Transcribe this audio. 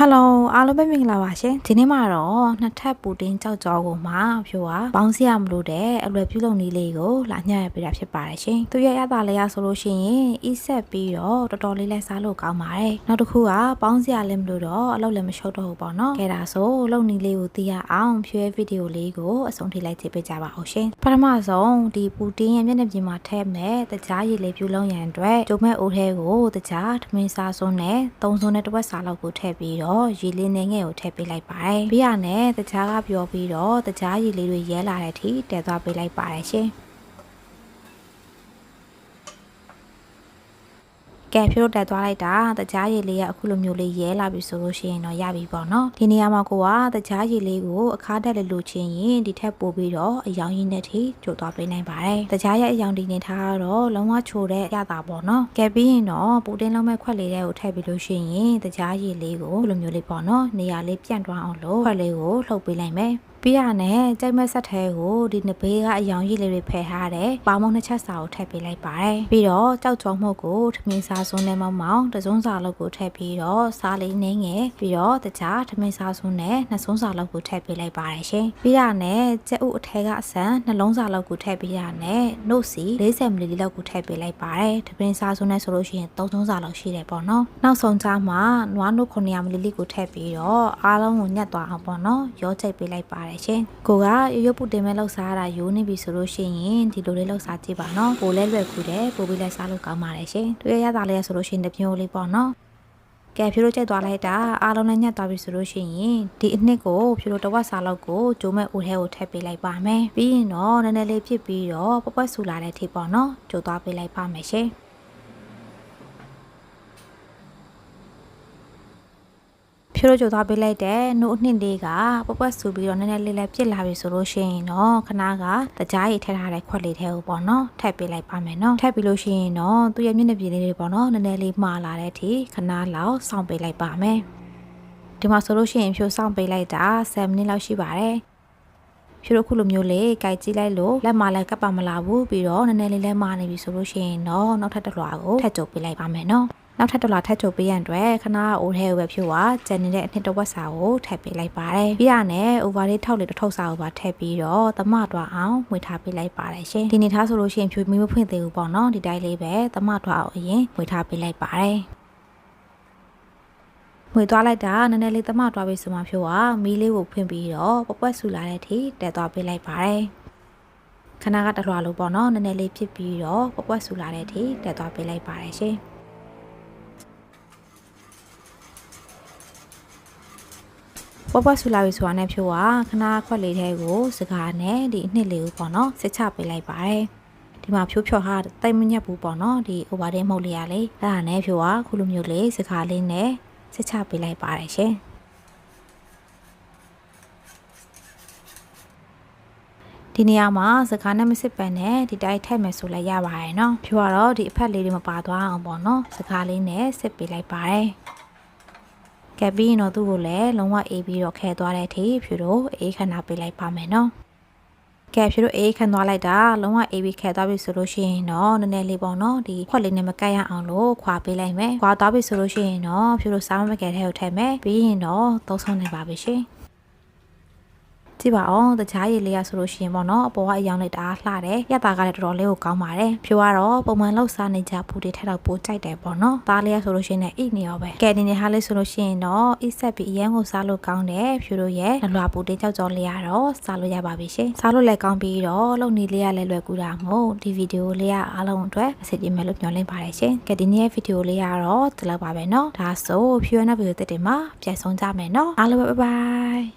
ဟယ်လိုအားလုံးပဲမင်္ဂလာပါရှင်ဒီနေ့မှာတော့နှစ်ထပ်ပူတင်ကြောက်ကြောကိုမှဖြိုးပါပေါင်းစရမလို့တဲ့အလွယ်ပြုလုပ်နည်းလေးကိုလာညှရပေးတာဖြစ်ပါတယ်ရှင်သူရဲ့ရတာလေးရဆိုလို့ရှိရင်အီးဆက်ပြီးတော့တော်တော်လေးလဲစားလို့ကောင်းပါတယ်နောက်တစ်ခုကပေါင်းစရလည်းမလို့တော့အလုပ်လည်းမရှုပ်တော့ဘူးပေါ့နော်ကဲဒါဆိုလုပ်နည်းလေးကိုသိရအောင်ဖြိုးရဲ့ဗီဒီယိုလေးကိုအဆုံးထိလိုက်ကြည့်ပေးကြပါအောင်ရှင်ပထမဆုံးဒီပူတင်ရဲ့မျက်နှာပြင်မှာထည့်မဲ့တကြားရည်လေးပြုလုပ်ရန်အတွက်ဂျုံမဲ့အိုးထဲကိုတကြားထမင်းစားစွန်းနဲ့သုံးစွန်းနဲ့တစ်ဝက်စားလောက်ကိုထည့်ပြီးတော့ရေလေးနဲ့ငယ်ကိုထည့်ပေးလိုက်ပါတယ်။ပြီးရနဲ့တကြားကပြောပြီးတော့တကြားရေလေးတွေရဲလာတဲ့အထိတည်သွားပေးလိုက်ပါတယ်ရှင်။ ကဲဖြိုးတက်သွားလိုက်တာတကြားရည်လေးကအခုလိုမျိုးလေးရဲလာပြီဆိုလို့ရှိရင်တော့ရပြီပေါ့နော်ဒီနေရာမှာကိုကတကြားရည်လေးကိုအခါတက်လေလို့ချင်းရင်ဒီထက်ပိုပြီးတော့အယောင်ရင်းနဲ့ထိကြိုသွားပေးနိုင်ပါတယ်တကြားရဲ့အယောင်ဒီနေထားတော့လုံးဝချိုတဲ့ရတာပေါ့နော်ကဲပြီးရင်တော့ပူတင်းလုံးမဲ့ခွက်လေးတွေကိုထည့်ပြီးလို့ရှိရင်တကြားရည်လေးကိုလိုမျိုးလေးပေါ့နော်နေရာလေးပြန့်သွားအောင်လို့ခွက်လေးကိုလှုပ်ပေးလိုက်မယ် ပြီးရနဲ့ကြိုက်မက်ဆက်ထဲကိုဒီနဘေးကအယောင်ရည်လေးတွေဖယ်ထားတယ်။ပါမုံနှစ်ချက်စာကိုထည့်ပေးလိုက်ပါတယ်။ပြီးတော့ကြောက်ကြောမှုတ်ကိုထမင်းစားစွန်းနဲ့မောင်းမောင်းတစုံစာလောက်ကိုထည့်ပြီးတော့စားလေးနှင်းငယ်ပြီးတော့တခြားထမင်းစားစွန်းနဲ့နှစ်စုံစာလောက်ကိုထည့်ပေးလိုက်ပါတယ်ရှင်။ပြီးရနဲ့ကြက်ဥအထဲကအဆန်နှလုံးစာလောက်ကိုထည့်ပေးရနဲ့နှုတ်စီ40မီလီလောက်ကိုထည့်ပေးလိုက်ပါတယ်။ထမင်းစားစွန်းနဲ့ဆိုလို့ရှိရင်3စုံစာလောက်ရှိတယ်ပေါ့နော်။နောက်ဆုံးကြားမှာနွားနှုတ်900မီလီလီကိုထည့်ပြီးတော့အားလုံးကိုညှက်သွားအောင်ပေါ့နော်။ရောချိတ်ပေးလိုက်ပါတယ်ရှင်။ကိုကရိုးရိုးပူတင်မဲ့လောက်စားရတာရိုးနေပြီဆိုလို့ရှိရင်ဒီလိုလေးလောက်စားကြည့်ပါနော်ပိုလဲလွယ်ကူတယ်ပိုပြီးလဲစားလို့ကောင်းပါတယ်ရှင်တွေ့ရရတာလေးဆိုလို့ရှိရင်တပြိုးလေးပေါ့နော်ကဲဖြိုးတို့ကြိုက်သွားလိုက်တာအားလုံးနဲ့ညှက်သွားပြီဆိုလို့ရှိရင်ဒီအနှစ်ကိုဖြိုးတို့တဝက်စားလောက်ကိုကျိုးမဲ့အိုထဲကိုထည့်ပေးလိုက်ပါမယ်ပြီးရင်တော့နည်းနည်းလေးဖြစ်ပြီးတော့ပပွက်ဆူလာတဲ့ထိပေါ့နော်ကျိုးသွားပေးလိုက်ပါမယ်ရှင် ဖြိုးလို့ကြိုသွားပေးလိုက်တဲ့နှုတ်အနှစ်လေးကပပွက်ဆူပြီးတော့နည်းနည်းလေးလေးပြစ်လာပြီဆိုလို့ရှိရင်တော့ခဏကတကြားရည်ထည့်ထားတဲ့ခွက်လေးထဲကိုပေါ့နော်ထည့်ပေးလိုက်ပါမယ်နော်ထည့်ပြီးလို့ရှိရင်တော့သူ့ရဲ့မျက်နှာပြင်လေးတွေပေါ့နော်နည်းနည်းလေးမှားလာတဲ့အထိခဏလောက်စောင့်ပေးလိုက်ပါမယ်ဒီမှာဆိုလို့ရှိရင်ဖြိုးစောင့်ပေးလိုက်တာ7မိနစ်လောက်ရှိပါတယ်ဖြိုးတို့ခုလိုမျိုးလေးကြိုက်ကြည့်လိုက်လို့လက်မလည်းကပ်ပါမလာဘူးပြီးတော့နည်းနည်းလေးလဲမာနေပြီဆိုလို့ရှိရင်တော့နောက်ထပ်တစ်လွှာကိုထပ်ကြုပ်ပေးလိုက်ပါမယ်နော် နောက်ထပ်တစ်လားထပ်ချုပ်ပေးရန်အတွက်ခဏအိုးထဲကိုပဲဖြိုးပါကျန်နေတဲ့အနှစ်တစ်ဝက်စာကိုထည့်ပေးလိုက်ပါတယ်ပြီးရနဲ့ overlay ထောက်လေးတစ်ထုပ်စာကိုပါထည့်ပြီးတော့သမတွားအောင်ဝေထားပေးလိုက်ပါတယ်ရှင်ဒီနေထားဆိုလို့ရှိရင်ဖြိုးမီးမဖွင့်သေးဘူးပေါ့နော်ဒီတိုင်းလေးပဲသမတွားအောင်အရင်ဝေထားပေးလိုက်ပါတယ်ငွေသွားလိုက်တာနည်းနည်းလေးသမတွားပြီးဆိုမှဖြိုးပါမီးလေးကိုဖွင့်ပြီးတော့ပပွက်ဆူလာတဲ့အထိတက်သွားပေးလိုက်ပါတယ်ခဏကတလွာလို့ပေါ့နော်နည်းနည်းလေးဖြစ်ပြီးတော့ပပွက်ဆူလာတဲ့အထိတက်သွားပေးလိုက်ပါတယ်ရှင် ပွားပွားဆူလာပြီဆိုတာနဲ့ဖြိုးကခဏခွက်လေးထဲကိုစကားနဲ့ဒီအနှစ်လေးကိုပေါ့နော်စစ်ချပေးလိုက်ပါတယ်ဒီမှာဖြိုးဖြော်ဟာတိတ်မညက်ဘူးပေါ့နော်ဒီ overdin မဟုတ်လေးရလေအဲ့ဒါနဲ့ဖြိုးကခုလိုမျိုးလေးစကားလေးနဲ့စစ်ချပေးလိုက်ပါတယ်ရှင်ဒီနေရာမှာစကားနဲ့မစစ်ပန်နဲ့ဒီတိုက်ထည့်မယ်ဆိုလည်းရပါတယ်เนาะဖြိုးကတော့ဒီအဖက်လေးတွေမပါသွားအောင်ပေါ့နော်စကားလေးနဲ့စစ်ပေးလိုက်ပါတယ် ကဲပြီးရင်တော့သူ့ကိုလည်းလုံးဝအေးပြီးတော့ခဲသွားတဲ့အထိဖြူတို့အေးခဏပေးလိုက်ပါမယ်နော်ကဲဖြူတို့အေးခန့်သွားလိုက်တာလုံးဝအေးပြီးခဲသွားပြီဆိုလို့ရှိရင်တော့နည်းနည်းလေးပေါ့နော်ဒီခွက်လေးနဲ့မကတ်ရအောင်လို့ခွာပေးလိုက်မယ်ခွာသွားပြီဆိုလို့ရှိရင်တော့ဖြူတို့စားမကဲထဲကိုထည့်မယ်ပြီးရင်တော့သုံးဆုံးနေပါပြီရှင် ကြည့်ပါအောင်တခြားရေလေးရဆိုလို့ရှိရင်ပေါ့နော်အပေါ်ကအယောင်လေးတအားလှတယ်ရတာကလည်းတော်တော်လေးကိုကောင်းပါတယ်ဖြိုးကတော့ပုံမှန်လောက်စားနေကြပူတွေထက်တော့ပိုကြိုက်တယ်ပေါ့နော်သားလေးရဆိုလို့ရှိရင်လည်းအိနေရောပဲကဲဒီနေ့ဟာလေးဆိုလို့ရှိရင်တော့အိဆက်ပြီးအရန်ကိုစားလို့ကောင်းတယ်ဖြိုးတို့ရဲ့လလွာပူတွေကြောက်ကြောလေးရတော့စားလို့ရပါပြီရှင်စားလို့လည်းကောင်းပြီးတော့လုံနေလေးရလည်းလွယ်ကူတာမို့ဒီဗီဒီယိုလေးကအားလုံးအတွက်အဆင်ပြေမယ်လို့ညွှန်လင့်ပါတယ်ရှင်ကဲဒီနေ့ရဲ့ဗီဒီယိုလေးကတော့ဒီလောက်ပါပဲเนาะဒါဆိုဖြိုးရတဲ့ဗီဒီယိုတက်တွေမှာပြန်ဆုံးကြမယ်เนาะအားလုံးပဲဘိုင်ဘိုင်